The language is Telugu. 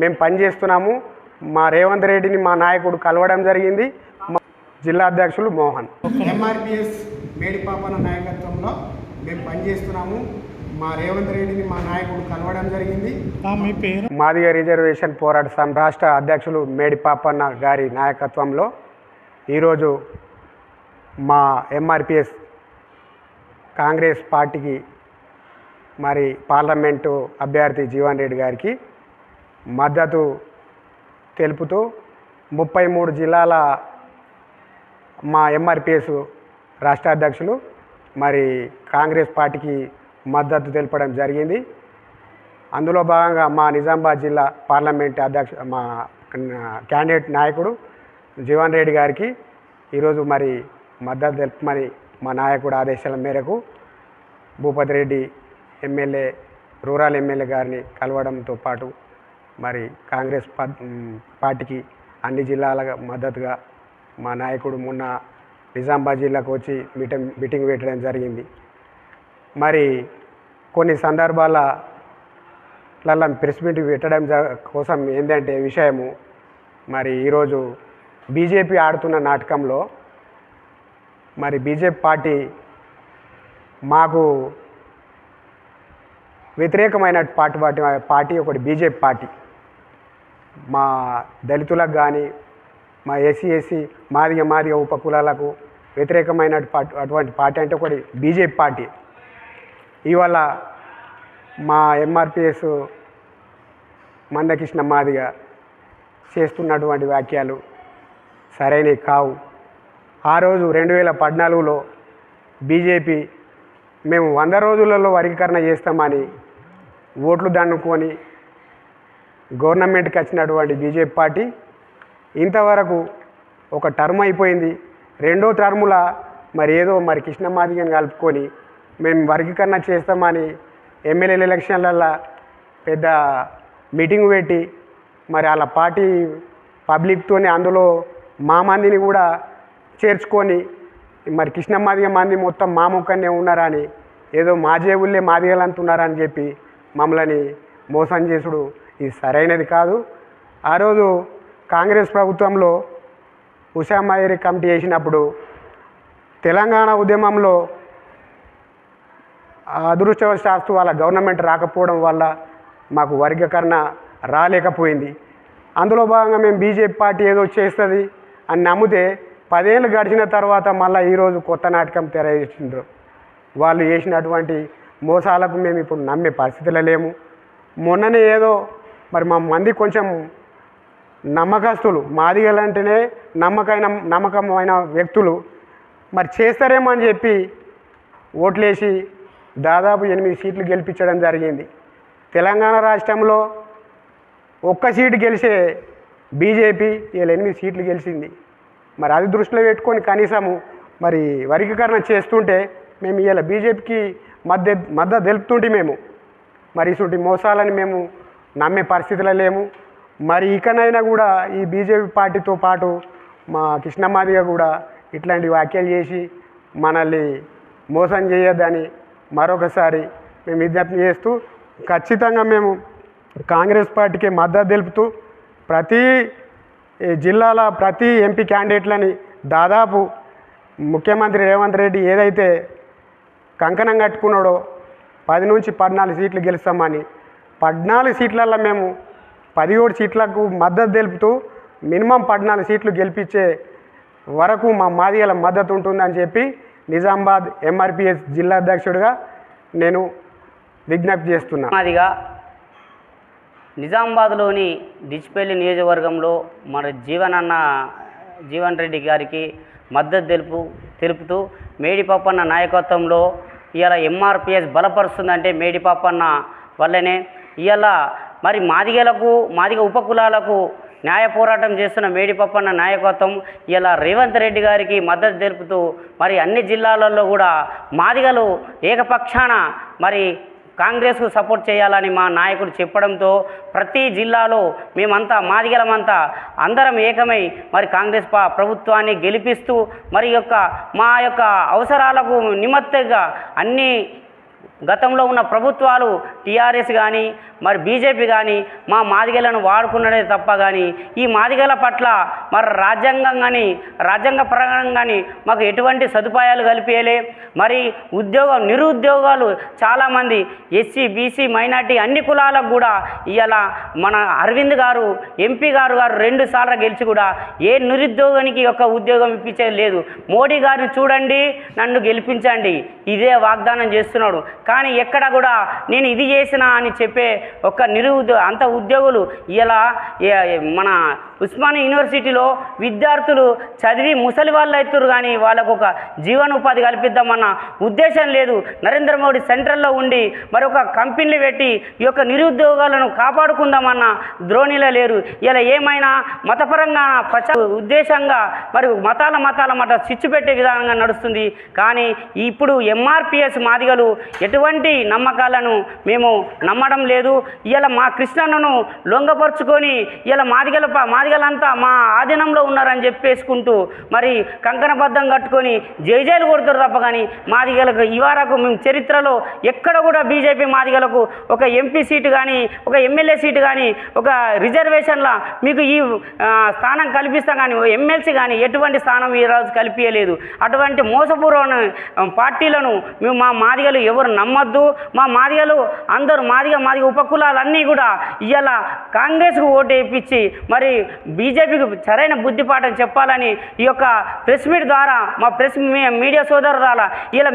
మేము పనిచేస్తున్నాము మా రేవంత్ రెడ్డిని మా నాయకుడు కలవడం జరిగింది. మా జిల్లా అధ్యక్షులు మోహన్. ఎంఆర్పిఎస్ మేడిపాపన నాయకత్వంలో మేము పనిచేస్తున్నాము మా రేవంత్ రెడ్డిని మా నాయకుడు కలవడం జరిగింది. మాదిగ రిజర్వేషన్ పోరాట సంఘ రాష్ట్ర అధ్యక్షులు మేడి పాపన్న గారి నాయకత్వంలో ఈరోజు మా ఎంఆర్పిఎస్ కాంగ్రెస్ పార్టీకి మరి పార్లమెంటు అభ్యర్థి జీవన్ రెడ్డి గారికి మద్దతు తెలుపుతూ ముప్పై మూడు జిల్లాల మా ఎంఆర్పిఎస్ రాష్ట్ర అధ్యక్షులు మరి కాంగ్రెస్ పార్టీకి మద్దతు తెలపడం జరిగింది. అందులో భాగంగా మా నిజామాబాద్ జిల్లా పార్లమెంట్ అధ్యక్ష మా క్యాండిడేట్ నాయకుడు జీవన్ రెడ్డి గారికి ఈరోజు మరి మద్దతు తెలుపమని మా నాయకుడు ఆదేశాల మేరకు Bhupathi Reddy MLA rural MLA గారిని కలవడంతో పాటు మరి కాంగ్రెస్ పార్టీకి అన్ని జిల్లాల మద్దతుగా మా నాయకుడు మొన్న నిజామాబాద్ జిల్లాకు వచ్చి మీటింగ్ మీటింగ్ పెట్టడం జరిగింది. మరి కొన్ని సందర్భాల ప్రెస్ మీట్ పెట్టడం జ కోసం ఏంటంటే విషయము మరి ఈరోజు బీజేపీ ఆడుతున్న నాటకంలో మరి బీజేపీ పార్టీ మాకు వ్యతిరేకమైన పార్టీ పార్టీ పార్టీ ఒకటి బీజేపీ పార్టీ. మా దళితులకు కానీ మా ఎస్సీ ఎస్సీ మాదిగ మాదిగ ఉపకులాలకు వ్యతిరేకమైన అటువంటి పార్టీ అంటే ఒకటి బీజేపీ పార్టీ. ఇవాళ మా ఎంఆర్పిఎస్ మందకృష్ణ మాదిగ చేస్తున్నటువంటి వాక్యాలు సరైనవి కావు. ఆ రోజు రెండు వేల పద్నాలుగులో బీజేపీ మేము వంద రోజులలో వర్గీకరణ చేస్తామని ఓట్లు దండుకొని గవర్నమెంట్కి వచ్చినటువంటి బీజేపీ పార్టీ ఇంతవరకు ఒక టర్మ్ అయిపోయింది. రెండో టర్ముల మరి ఏదో మరి కృష్ణమాదిగని కలుపుకొని మేము వర్గీకరణ చేస్తామని ఎమ్మెల్యేల ఎలక్షన్లల్లో పెద్ద మీటింగ్ పెట్టి మరి వాళ్ళ పార్టీ పబ్లిక్తోనే అందులో మా మందిని కూడా చేర్చుకొని మరి కృష్ణమాదిగ మంది మొత్తం మా ముఖాన్నే ఉన్నారని ఏదో మా జేబుల్లే మాదిగలంటున్నారని చెప్పి మమ్మల్ని మోసం చేసుడు ఇది సరైనది కాదు. ఆ రోజు కాంగ్రెస్ ప్రభుత్వంలో ఉషా మాయరి కమిటీ చేసినప్పుడు తెలంగాణ ఉద్యమంలో అదృష్టవశాస్తు వాళ్ళ గవర్నమెంట్ రాకపోవడం వల్ల మాకు వర్గీకరణ రాలేకపోయింది. అందులో భాగంగా మేము బీజేపీ పార్టీ ఏదో చేస్తుంది అని నమ్మితే పదేళ్ళు గడిచిన తర్వాత మళ్ళీ ఈరోజు కొత్త నాటకం తెరవేసిండ్రు వాళ్ళు చేసినటువంటి మోసాలకు మేము ఇప్పుడు నమ్మే పరిస్థితులు లేము. మొన్ననే ఏదో మరి మా మంది కొంచెం నమ్మకస్తులు. మాదిగలంటేనే నమ్మకమైన నమ్మకమైన వ్యక్తులు. మరి చేస్తారేమో అని చెప్పి ఓట్లేసి దాదాపు ఎనిమిది సీట్లు గెలిపించడం జరిగింది. తెలంగాణ రాష్ట్రంలో ఒక్క సీటు గెలిచే బీజేపీ ఇలా ఎనిమిది సీట్లు గెలిచింది. మరి అది దృష్టిలో పెట్టుకొని కనీసము మరి వర్గీకరణ చేస్తుంటే మేము ఇలా బీజేపీకి మధ్య మద్దతు తెలుపుతుంటే మేము. మరి ఇటువంటి మోసాలని మేము నమ్మే పరిస్థితిలో లేము. మరి ఇకనైనా కూడా ఈ బీజేపీ పార్టీతో పాటు మా కృష్ణమాదిగ కూడా ఇట్లాంటి వ్యాఖ్యలు చేసి మనల్ని మోసం చేయొద్దని మరొకసారి మేము విజ్ఞప్తి చేస్తూ ఖచ్చితంగా మేము కాంగ్రెస్ పార్టీకి మద్దతు తెలుపుతూ ప్రతి జిల్లాల ప్రతి ఎంపీ క్యాండిడేట్లని దాదాపు ముఖ్యమంత్రి రేవంత్ రెడ్డి ఏదైతే కంకణం కట్టుకున్నాడో పది నుంచి పద్నాలుగు సీట్లు గెలుస్తామని పద్నాలుగు సీట్లల్లో మేము పదిహేడు సీట్లకు మద్దతు తెలుపుతూ మినిమం పద్నాలుగు సీట్లు గెలిపించే వరకు మా మాదిగల మద్దతు ఉంటుందని చెప్పి నిజామాబాద్ ఎంఆర్పిఎస్ జిల్లా అధ్యక్షుడిగా నేను విజ్ఞప్తి చేస్తున్నా. మాదిగా నిజామాబాద్లోని డిచ్పల్లి నియోజకవర్గంలో మన జీవనన్న జీవన్ రెడ్డి గారికి మద్దతు తెలుపు తెలుపుతూ మేడిపప్పన్న నాయకత్వంలో ఇవాళ ఎంఆర్పిఎస్ బలపరుస్తుందంటే మేడిపప్పన్న వల్లనే ఇవాళ మరి మాదిగలకు మాదిగ ఉపకులాలకు న్యాయ పోరాటం చేస్తున్న మేడిపప్పన్న నాయకత్వం ఇలా రేవంత్ రెడ్డి గారికి మద్దతు తెలుపుతూ మరి అన్ని జిల్లాలలో కూడా మాదిగలు ఏకపక్షాన మరి కాంగ్రెస్కు సపోర్ట్ చేయాలని మా నాయకుడు చెప్పడంతో ప్రతి జిల్లాలో మేమంతా మాదిగలమంతా అందరం ఏకమై మరి కాంగ్రెస్ పా ప్రభుత్వాన్ని గెలిపిస్తూ మరి యొక్క మా యొక్క అవసరాలకు నిమత్తగా అన్ని గతంలో ఉన్న ప్రభుత్వాలు టీఆర్ఎస్ కానీ మరి బీజేపీ కానీ మా మాదిగలను వాడుకున్నదే తప్ప కానీ ఈ మాదిగల పట్ల మరి రాజ్యాంగం కానీ రాజ్యాంగ ప్రకారం కానీ మాకు ఎటువంటి సదుపాయాలు కల్పించలే మరి ఉద్యోగ నిరుద్యోగాలు చాలామంది ఎస్సీ బీసీ మైనార్టీ అన్ని కులాలకు కూడా ఇవాళ మన అరవింద్ గారు ఎంపీ గారు గారు రెండు సార్లు గెలిచి కూడా ఏ నిరుద్యోగానికి ఒక ఉద్యోగం ఇప్పించేది లేదు. మోడీ గారిని చూడండి నన్ను గెలిపించండి. ఇదే వాగ్దానం చేస్తున్నాడు. కానీ ఎక్కడ కూడా నేను ఇది చేసిన అని చెప్పే ఒక నిరుద్యో అంత ఉద్యోగులు ఇలా మన ఉస్మానియా యూనివర్సిటీలో విద్యార్థులు చదివి ముసలి వాళ్ళు అవుతారు కానీ వాళ్ళకు ఒక జీవనోపాధి కల్పిద్దామన్న ఉద్దేశం లేదు. నరేంద్ర మోడీ సెంట్రల్లో ఉండి మరి ఒక కంపెనీలు పెట్టి ఈ యొక్క నిరుద్యోగాలను కాపాడుకుందామన్న ద్రోణిలో లేరు. ఇలా ఏమైనా మతపరంగా ప్రచ ఉద్దేశంగా మరి మతాల మతాల మత చిచ్చు పెట్టే విధానంగా నడుస్తుంది. కానీ ఇప్పుడు ఎంఆర్పిఎస్ మాదిగలు ఎటువంటి నమ్మకాలను మేము నమ్మడం లేదు. ఇలా మా కృష్ణను లొంగపరుచుకొని ఇలా మాదిగల మాదిగ మాదిగలంతా మా ఆధీనంలో ఉన్నారని చెప్పేసుకుంటూ మరి కంకణబద్ధం కట్టుకొని జైజైలు కొడుతారు తప్ప కానీ మాదిగలకు ఈ మేము చరిత్రలో ఎక్కడ కూడా బీజేపీ మాదిగలకు ఒక ఎంపీ సీటు కానీ ఒక ఎమ్మెల్యే సీటు కానీ ఒక రిజర్వేషన్ల మీకు ఈ స్థానం కల్పిస్తాం కానీ ఎమ్మెల్సీ కానీ ఎటువంటి స్థానం ఈరోజు కల్పించలేదు అటువంటి మోసపూర్వమైన పార్టీలను మేము మా మాదిగలు ఎవరు నమ్మొద్దు. మా మాదిగలు అందరూ మాదిగ మాదిగ ఉపకులాలన్నీ కూడా ఇవాళ కాంగ్రెస్కు ఓటు వేయించి మరి బీజేపీకి సరైన బుద్ధిపాఠం చెప్పాలని ఈ యొక్క ప్రెస్ మీట్ ద్వారా మా ప్రెస్ మీ- మీడియా సోదరురాల ఇలా